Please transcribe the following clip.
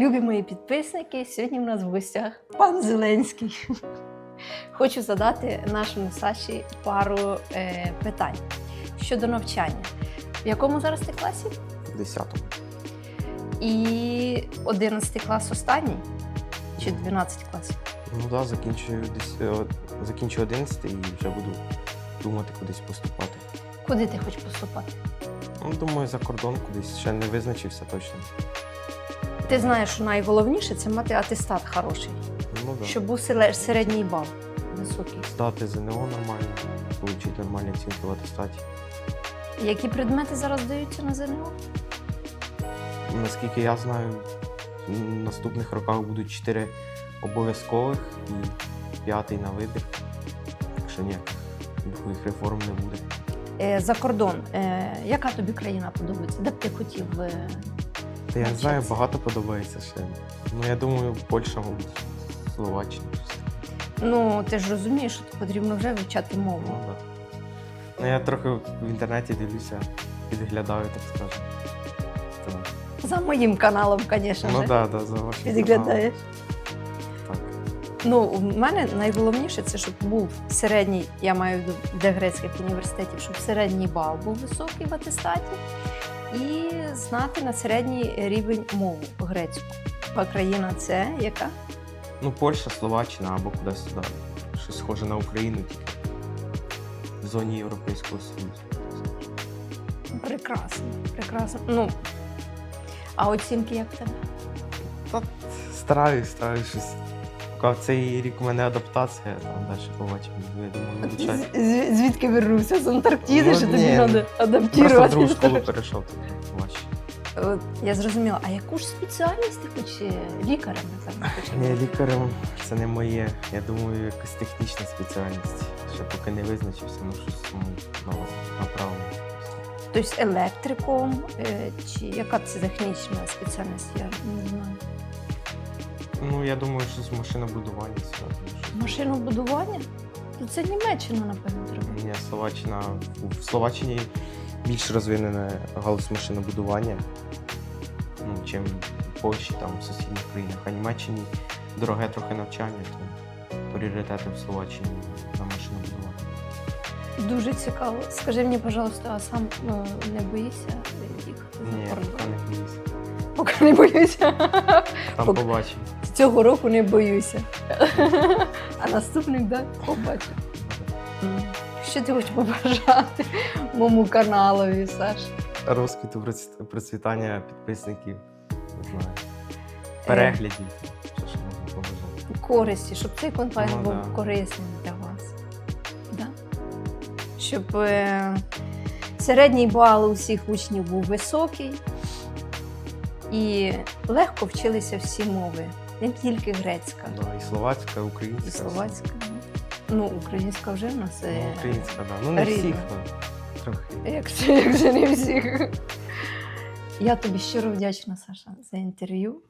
Любі мої підписники, сьогодні в нас в гостях пан Зеленський. Хочу задати нашому Саші пару е, питань щодо навчання. В якому зараз ти класі? В 10-му. І 11 клас останній? Чи 12 клас? Ну так, да, закінчую, е, закінчую 11 і вже буду думати кудись поступати. Куди ти хочеш поступати? Ну, думаю, за кордон кудись ще не визначився точно. Ти знаєш, що найголовніше це мати атестат хороший, Ну да. щоб був селе- середній бал високий. здати ЗНО нормально, отримати нормальні оцінки в атестаті. Які предмети зараз даються на ЗНО? Наскільки я знаю, в наступних роках будуть 4 обов'язкових і п'ятий на вибір. Так що ніяких других реформ не буде. Е, за кордон. Е, яка тобі країна подобається? Де б ти хотів? е, Та я не знаю, багато подобається ще. Ну, я думаю, Польща, мабуть, Словаччина. Ну, ти ж розумієш, що потрібно вже вивчати Ну, мову. да. ну, я трохи в інтернеті дивлюся, підглядаю, так скажемо. То- За моїм каналом, звісно. Ну ж. так, да, да, за вашим Підглядаєш. Так. Ну, в мене найголовніше це, щоб був середній, я маю де грецьких університетів, щоб середній бал був високий в атестаті, і знати на середній рівень мову грецьку. А країна це яка? Ну, Польща, Словаччина або кудись сюди. Щось схоже на Україну, тільки в зоні Європейського Союзу. Прекрасно, прекрасно. Ну, а оцінки як в тебе? Та стараюсь, стараюсь щось. Поки цей рік у мене адаптація, там далі побачимо. Я думаю. З- Звідки вернувся? З Антарктиди, Ну, що тобі ні, треба Просто в адаптувати? другу школу перейшов, побачиш. От, Я зрозуміла, а яку ж спеціальність ти хочеш лікарем напевно, хочеш? Ні, лікарем це не моє. Я думаю, якась технічна спеціальність. Ще поки не визначився, ну щось нове направлено. Тобто електриком, е, чи яка це технічна спеціальність, я не знаю. Ну, я думаю, що з машинобудування сюди. Машинобудування? То це Німеччина, напевно, треба. Ні, Словаччина. В Словаччині більш розвинена галузь машинобудування, ну, чим в Польщі, там, в сусідніх країнах. А Німеччині дороге трохи навчання, то пріоритети в Словаччині на машинобудування. Дуже цікаво. Скажи мені, пожалуйста, а сам ну, не боїшся їхати Ні, поки не боюся. Поки не боюся. Там побачимо. Цього року не боюся. А наступний, так, побачимо. Що ти хочеш побажати моєму каналові, Саш? Розквіту процвітання підписників, не знаю. Переглядів. Що ще можна побажати. користі, щоб цей контент Ну, був да. корисним для вас. Да? Щоб е, середній бал у всіх учнів був високий і легко вчилися всі мови, не тільки грецька, Да, і словацька, українська. і словацька. Ну, українська вже в нас. Ну, е, українська, так. Да. Ну, не рідна. всіх, але трохи. Як це, як це не всіх. Я тобі щиро вдячна, Саша, за інтерв'ю.